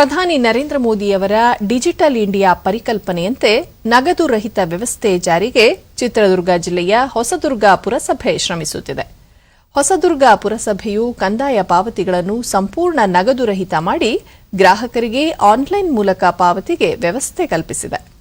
ಪ್ರಧಾನಿ ನರೇಂದ್ರ ಮೋದಿಯವರ digital India ಪರಿಕಲ್ಪನೆಯಂತೆ ನಗದು ರಹಿತ ವ್ಯವಸ್ಥೆ ಜಾರಿಗೆ ಚಿತ್ರದುರ್ಗ ಜಿಲ್ಲೆಯ ಹೊಸದುರ್ಗ ಪುರಸಭೆ ಶ್ರಮಿಸುತ್ತಿದೆ. ಹೊಸದುರ್ಗ ಪುರಸಭೆಯು ಕಂದಾಯ ಪಾವತಿಗಳನ್ನು ಸಂಪೂರ್ಣ ನಗದು ರಹಿತ ಮಾಡಿ ಗ್ರಾಹಕರಿಗೆ ಆನ್ಲೈನ್ ಮೂಲಕ ಪಾವತಿಗೆ ವ್ಯವಸ್ಥೆ ಕಲ್ಪಿಸಿದೆ.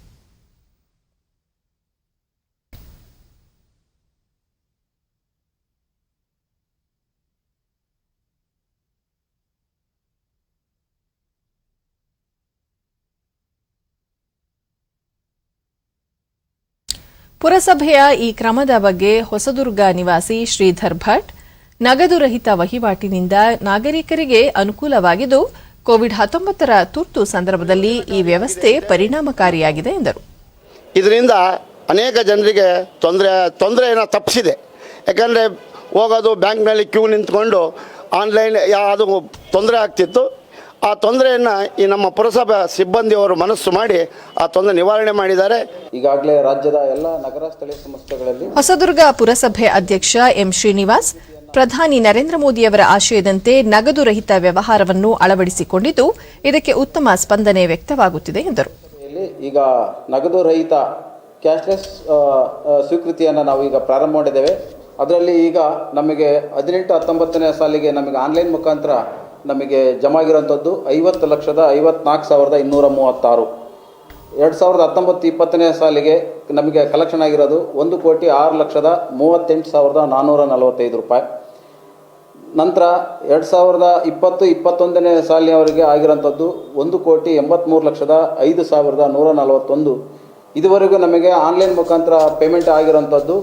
ಪುರಸಭೆಯ ಈ ಕ್ರಮದ ಬಗ್ಗೆ ಹೊಸದುರ್ಗ ನಿವಾಸಿ ಶ್ರೀಧರ್ ಭಟ್, ನಗದು ರಹಿತ ವಹಿವಾಟಿನಿಂದ ನಾಗರಿಕರಿಗೆ ಅನುಕೂಲವಾಗಿದ್ದು, ಕೋವಿಡ್ ಹತ್ತೊಂಬತ್ತರ ತುರ್ತು ಸಂದರ್ಭದಲ್ಲಿ ಈ ವ್ಯವಸ್ಥೆ ಪರಿಣಾಮಕಾರಿಯಾಗಿದೆ ಎಂದರು. ಇದರಿಂದ ಅನೇಕ ಜನರಿಗೆ ತೊಂದರೆ, ತೊಂದರೆಯನ್ನು ತಪ್ಪಿಸಿದೆ. ಯಾಕಂದರೆ ಹೋಗೋದು ಬ್ಯಾಂಕ್ನಲ್ಲಿ ಕ್ಯೂ ನಿಂತ್ಕೊಂಡು ಆನ್ಲೈನ್ ಅದು ತೊಂದರೆ ಆಗ್ತಿತ್ತು. ಆ ತೊಂದರೆಯನ್ನು ಈ ನಮ್ಮ ಪುರಸಭೆ ಸಿಬ್ಬಂದಿಯವರು ಮನಸ್ಸು ಮಾಡಿ ಆ ತೊಂದರೆ ನಿವಾರಣೆ ಮಾಡಿದ್ದಾರೆ. ಈಗಾಗಲೇ ರಾಜ್ಯದ ಎಲ್ಲ ನಗರ ಸ್ಥಳೀಯ ಸಂಸ್ಥೆಗಳಲ್ಲಿ ಹೊಸದುರ್ಗ ಪುರಸಭೆ ಅಧ್ಯಕ್ಷ ಎಂ ಶ್ರೀನಿವಾಸ್ ಪ್ರಧಾನಿ ನರೇಂದ್ರ ಮೋದಿಯವರ ಆಶಯದಂತೆ ನಗದು ರಹಿತ ವ್ಯವಹಾರವನ್ನು ಅಳವಡಿಸಿಕೊಂಡಿದ್ದು ಇದಕ್ಕೆ ಉತ್ತಮ ಸ್ಪಂದನೆ ವ್ಯಕ್ತವಾಗುತ್ತಿದೆ ಎಂದರು. ಇಲ್ಲಿ ಈಗ ನಗದು ರಹಿತ ಕ್ಯಾಶ್ಲೆಸ್ ಸ್ವೀಕೃತಿಯನ್ನು ನಾವು ಈಗ ಪ್ರಾರಂಭ ಮಾಡಿದ್ದೇವೆ. ಅದರಲ್ಲಿ ಈಗ ನಮಗೆ ಹದಿನೆಂಟು ಹತ್ತೊಂಬತ್ತನೇ ಸಾಲಿಗೆ ನಮಗೆ ಆನ್ಲೈನ್ ಮುಖಾಂತರ ನಮಗೆ ಜಮ ಆಗಿರೋಂಥದ್ದು ಐವತ್ತು ಲಕ್ಷದ ಐವತ್ನಾಲ್ಕು ಸಾವಿರದ ಇನ್ನೂರ ಮೂವತ್ತಾರು. ಎರಡು ಸಾವಿರದ ಹತ್ತೊಂಬತ್ತು ಇಪ್ಪತ್ತನೇ ಸಾಲಿಗೆ ನಮಗೆ ಕಲೆಕ್ಷನ್ ಆಗಿರೋದು ಒಂದು ಕೋಟಿ ಆರು ಲಕ್ಷದ ಮೂವತ್ತೆಂಟು ಸಾವಿರದ ನಾನ್ನೂರ ನಲವತ್ತೈದು ರೂಪಾಯಿ. ನಂತರ ಎರಡು ಸಾವಿರದ ಇಪ್ಪತ್ತು ಇಪ್ಪತ್ತೊಂದನೇ ಸಾಲಿನವರಿಗೆ ಆಗಿರೋಂಥದ್ದು ಒಂದು ಕೋಟಿ ಎಂಬತ್ತ್ಮೂರು ಲಕ್ಷದ ಐದು ಸಾವಿರದ ನೂರ ನಲವತ್ತೊಂದು. ಇದುವರೆಗೂ ನಮಗೆ ಆನ್ಲೈನ್ ಮುಖಾಂತರ ಪೇಮೆಂಟ್ ಆಗಿರೋಂಥದ್ದು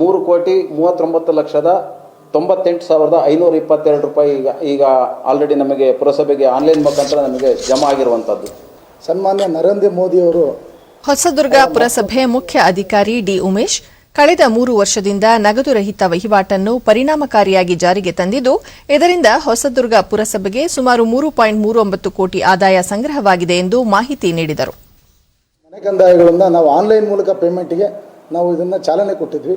ಮೂರು ಕೋಟಿ ಮೂವತ್ತೊಂಬತ್ತು ಲಕ್ಷದ ತೊಂಬತ್ತೆಂಟು ಸಾವಿರದ ಐನೂರ ಇಪ್ಪತ್ತೆರಡು ರೂಪಾಯಿ ಈಗ ಈಗ ಆಲ್ರೆಡಿ ನಮಗೆ ಪುರಸಭೆಗೆ ಆನ್ಲೈನ್ ಮುಖಾಂತರ ನಮಗೆ ಜಮಾ ಆಗಿರುವಂಥದ್ದು. ಸನ್ಮಾನ್ಯ ನರೇಂದ್ರ ಮೋದಿಯವರು ಹೊಸದುರ್ಗ ಪುರಸಭೆ ಮುಖ್ಯ ಅಧಿಕಾರಿ ಡಿ ಉಮೇಶ್ ಕಳೆದ ಮೂರು ವರ್ಷದಿಂದ ನಗದು ರಹಿತ ವಹಿವಾಟನ್ನು ಪರಿಣಾಮಕಾರಿಯಾಗಿ ಜಾರಿಗೆ ತಂದಿದ್ದು ಇದರಿಂದ ಹೊಸದುರ್ಗ ಪುರಸಭೆಗೆ ಸುಮಾರು ಮೂರು ಪಾಯಿಂಟ್ ಮೂರು ಒಂಬತ್ತು ಕೋಟಿ ಆದಾಯ ಸಂಗ್ರಹವಾಗಿದೆ ಎಂದು ಮಾಹಿತಿ ನೀಡಿದರು. ಮನೆ ಕಂದಾಯಗಳಿಂದ ನಾವು ಆನ್ಲೈನ್ ಮೂಲಕ ಪೇಮೆಂಟ್ಗೆ ನಾವು ಇದನ್ನು ಚಾಲನೆ ಕೊಟ್ಟಿದ್ವಿ.